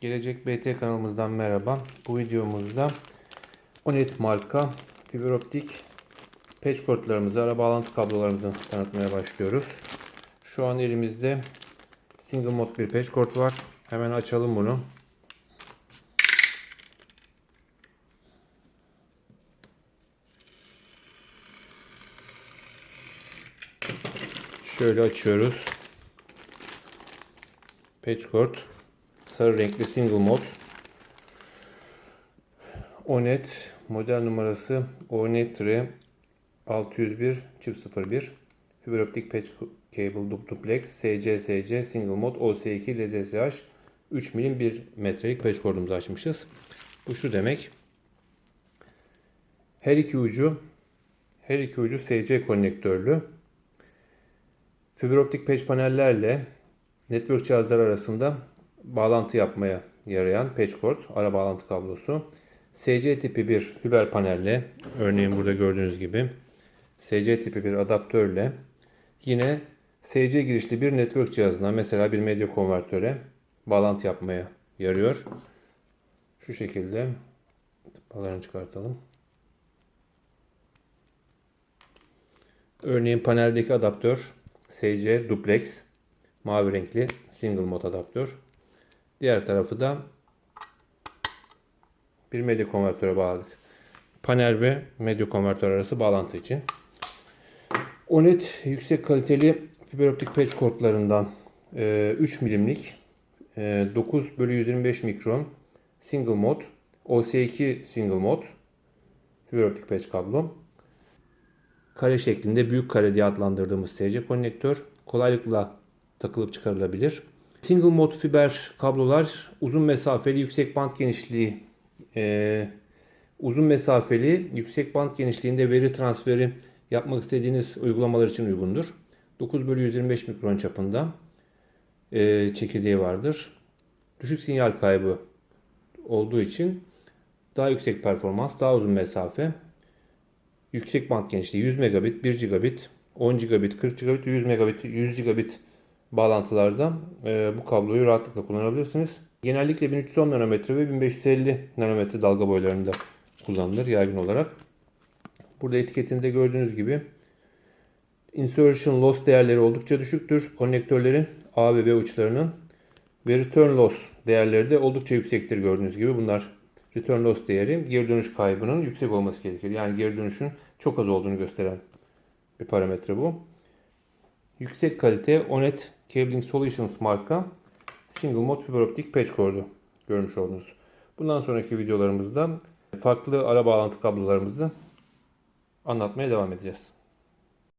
Gelecek BT kanalımızdan merhaba. Bu videomuzda Onet marka fiber optik patch kortlarımızı, ara bağlantı kablolarımızı tanıtmaya başlıyoruz. Şu an elimizde single mod bir patch kort var. Hemen açalım bunu. Şöyle açıyoruz. Patch kort. Sarı renkli single mod. Onet model numarası Onet 601 01 fiber optik patch cable duplex SC SC single mod OS2 LZSH 3 milim 1 metrelik patch kordumuzu açmışız. Bu şu demek. Her iki ucu her iki ucu SC konnektörlü. Fiber optik patch panellerle network cihazlar arasında bağlantı yapmaya yarayan patch cord, ara bağlantı kablosu. SC tipi bir fiber panelle, örneğin burada gördüğünüz gibi SC tipi bir adaptörle yine SC girişli bir network cihazına mesela bir medya konvertöre bağlantı yapmaya yarıyor. Şu şekilde tıpalarını çıkartalım. Örneğin paneldeki adaptör SC duplex mavi renkli single mod adaptör. Diğer tarafı da bir medya konvertöre bağladık. Panel ve medya konvertör arası bağlantı için. OLED yüksek kaliteli fiber optik patch kortlarından 3 milimlik 9 bölü 125 mikron single mod OS2 single mod fiber optik patch kablo kare şeklinde büyük kare diye adlandırdığımız SC konnektör kolaylıkla takılıp çıkarılabilir. Single mod fiber kablolar uzun mesafeli yüksek band genişliği e, uzun mesafeli yüksek band genişliğinde veri transferi yapmak istediğiniz uygulamalar için uygundur. 9 bölü 125 mikron çapında e, çekirdeği vardır. Düşük sinyal kaybı olduğu için daha yüksek performans, daha uzun mesafe, yüksek band genişliği 100 megabit, 1 gigabit, 10 gigabit, 40 gigabit, 100 megabit, 100 gigabit bağlantılarda e, bu kabloyu rahatlıkla kullanabilirsiniz. Genellikle 1310 nanometre ve 1550 nanometre dalga boylarında kullanılır yaygın olarak. Burada etiketinde gördüğünüz gibi insertion loss değerleri oldukça düşüktür. Konnektörlerin A ve B uçlarının ve return loss değerleri de oldukça yüksektir gördüğünüz gibi. Bunlar return loss değeri geri dönüş kaybının yüksek olması gerekir. Yani geri dönüşün çok az olduğunu gösteren bir parametre bu. Yüksek kalite Onet Cabling Solutions marka single mod fiber optik patch cord'u görmüş oldunuz. Bundan sonraki videolarımızda farklı ara bağlantı kablolarımızı anlatmaya devam edeceğiz.